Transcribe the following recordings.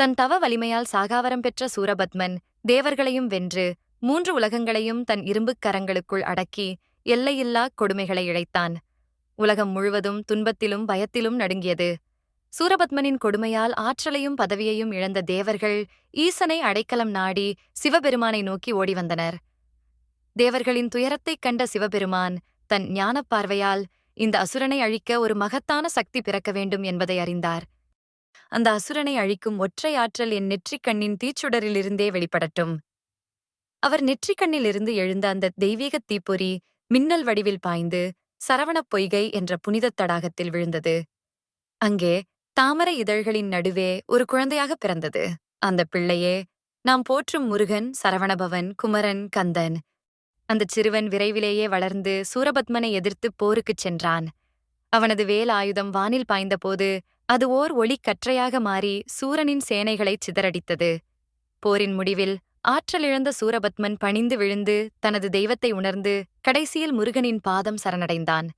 தன் தவ வலிமையால் சாகாவரம் பெற்ற சூரபத்மன் தேவர்களையும் வென்று மூன்று உலகங்களையும் தன் இரும்புக் கரங்களுக்குள் அடக்கி எல்லையில்லா கொடுமைகளை இழைத்தான். உலகம் முழுவதும் துன்பத்திலும் பயத்திலும் நடுங்கியது. சூரபத்மனின் கொடுமையால் ஆற்றலையும் பதவியையும் இழந்த தேவர்கள் ஈசனை அடைக்கலம் நாடி சிவபெருமானை நோக்கி ஓடி வந்தனர் தேவர்களின் துயரத்தைக் கண்ட சிவபெருமான் தன் ஞானப் பார்வையால் இந்த அசுரனை அழிக்க ஒரு மகத்தான சக்தி பிறக்க வேண்டும் என்பதை அறிந்தார். அந்த அசுரனை அழிக்கும் ஒற்றை ஆற்றல் என் நெற்றிக் கண்ணின் தீச்சுடரிலிருந்தே வெளிப்படட்டும். அவர் நெற்றிக் கண்ணிலிருந்து எழுந்த அந்த தெய்வீகத் தீப்பொறி மின்னல் வடிவில் பாய்ந்து சரவணப் பொய்கை என்ற புனிதத் தடாகத்தில் விழுந்தது. அங்கே தாமரை இதழ்களின் நடுவே ஒரு குழந்தையாக பிறந்தது. அந்த பிள்ளையே நாம் போற்றும் முருகன் சரவணபவன் குமரன் கந்தன் அந்தச் சிறுவன் விரைவிலேயே வளர்ந்து சூரபத்மனை எதிர்த்து போருக்குச் சென்றான். அவனது வேல் ஆயுதம் வானில் பாய்ந்தபோது அது ஓர் ஒளிக் கற்றையாக மாறி சூரனின் சேனைகளைச் சிதறடித்தது. போரின் முடிவில் ஆற்றலிழந்த சூரபத்மன் பணிந்து விழுந்து தனது தெய்வத்தை உணர்ந்து கடைசியில் முருகனின் பாதம் சரணடைந்தான்.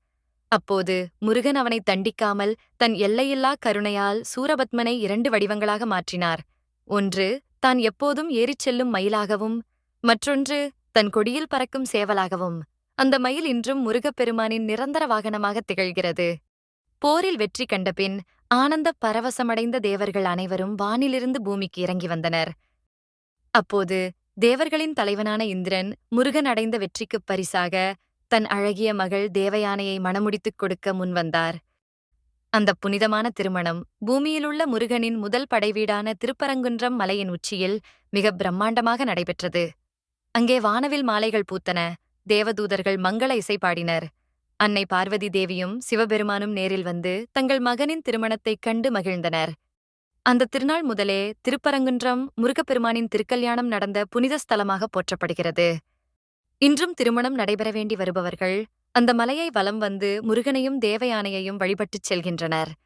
அப்போது முருகன் அவனை தண்டிக்காமல் தன் எல்லையில்லா கருணையால் சூரபத்மனை இரண்டு வடிவங்களாக மாற்றினார். ஒன்று தான் எப்போதும் ஏறிச் செல்லும் மயிலாகவும் மற்றொன்று தன் கொடியில் பறக்கும் சேவலாகவும். அந்த மயில் இன்றும் முருகப்பெருமானின் நிரந்தர வாகனமாக திகழ்கிறது. போரில் வெற்றி கண்டபின் ஆனந்த பரவசமடைந்த தேவர்கள் அனைவரும் வானிலிருந்து பூமிக்கு இறங்கி வந்தனர். அப்போது தேவர்களின் தலைவனான இந்திரன் முருகன் அடைந்த வெற்றிக்குப் பரிசாக தன் அழகிய மகள் தேவயானையை மணமுடித்துக் கொடுக்க முன்வந்தார் அந்த புனிதமான திருமணம் பூமியிலுள்ள முருகனின் முதல் படைவீடான திருப்பரங்குன்றம் மலையின் உச்சியில் மிக பிரம்மாண்டமாக நடைபெற்றது. அங்கே வானவில் மாலைகள் பூத்தன தேவதூதர்கள் மங்கள இசை பாடினர். அன்னை பார்வதி தேவியும் சிவபெருமானும் நேரில் வந்து தங்கள் மகனின் திருமணத்தைக் கண்டு மகிழ்ந்தனர். அந்த திருநாள் முதலே திருப்பரங்குன்றம் முருகப்பெருமானின் திருக்கல்யாணம் நடந்த புனித ஸ்தலமாக போற்றப்படுகிறது. இன்றும் திருமணம் நடைபெற வேண்டி வருபவர்கள் அந்த மலையை வலம் வந்து முருகனையும் தேவயானையையும் வழிபட்டுச் செல்கின்றனர்.